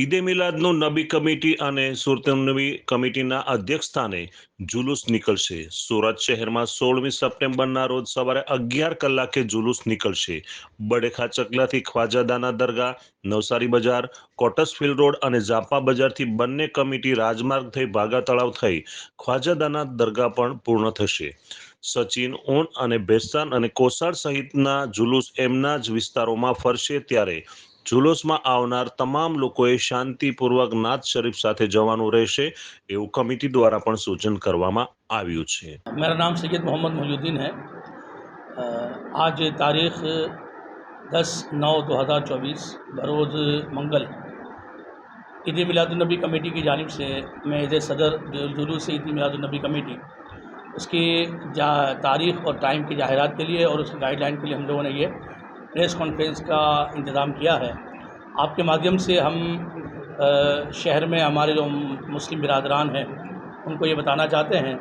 ઈદે મિલાદનો Nabi committee અને સુરતનબી કમિટીના અધ્યક્ષ સ્થાને જુલુસ નીકળશે સુરત શહેરમાં સોળમી સપ્ટેમ્બરના રોજ સવારે અગિયાર કલાકે જુલુસ નીકળશે બડેખા ચકલાથી ખ્વાજાદાના દરગાહ નવસારી બજાર કોટસફિલ્ડ રોડ અને જાપા બજારથી બંને કમિટી રાજમાર્ગ થઈ ભાગા તળાવ થઈ ખ્વાજાદાના દરગાહ પણ પૂર્ણ થશે સચિન ઓન અને ભેસ્તાન અને કોસાડ સહિતના જુલુસ એમના જ વિસ્તારોમાં ફરશે ત્યારે जुलूस में आवणार तमाम लोकोए शांतिपूर्वक नाथ शरीफ साथे जावणू રહેશે એ કોમિતિ દ્વારા પણ સૂચન કરવામાં આવ્યું છે મેરા નામ સૈયદ મોહમ્મદ મોયુદિન હે આજ તારીખ 10 9 2024 બરોજ મંગળ ઇદે બિલાદુ નબી કમિટી કે જાનિબ સે મે એ सदर जुलूस ઇદે બિલાદુ નબી કમિટી اسકી તારીખ ઓર ટાઈમ કે જાહેરાત કે લિયે ઓર ઉસ ગાઈડલાઈન કે લિયે હમ લોકોને ય प्रेस कॉन्फ्रेंस का इंतज़ाम किया है आपके माध्यम से हम शहर में हमारे जो मुस्लिम बिरदरान हैं उनको ये बताना चाहते हैं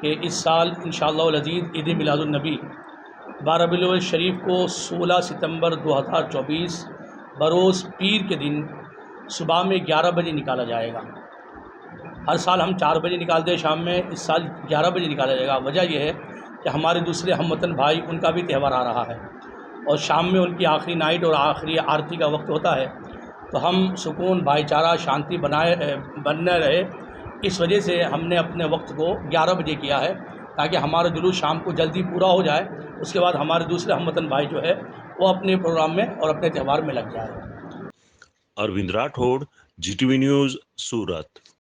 कि इस साल इन शजीज़ ईद मिलादुलनबी बारह बिल शरीफ को 16 सितंबर 2024 बरोस पीर के दिन सुबह में 11 बजे निकाला जाएगा हर साल हम 4 बजे निकालते हैं शाम में इस साल 11 बजे निकाला जाएगा वजह यह है कि हमारे दूसरे हम वतन भाई उनका भी त्यौहार आ रहा है और शाम में उनकी आखिरी नाइट और आखिरी आरती का वक्त होता है तो हम सुकून भाईचारा शांति बनाए बनने रहे इस वजह से हमने अपने वक्त को ग्यारह बजे किया है ताकि हमारा जुलूस शाम को जल्दी पूरा हो जाए उसके बाद हमारे दूसरे हम भाई जो है वो अपने प्रोग्राम में और अपने त्यौहार में लग जाए Arvind Rathod ji T V news Surat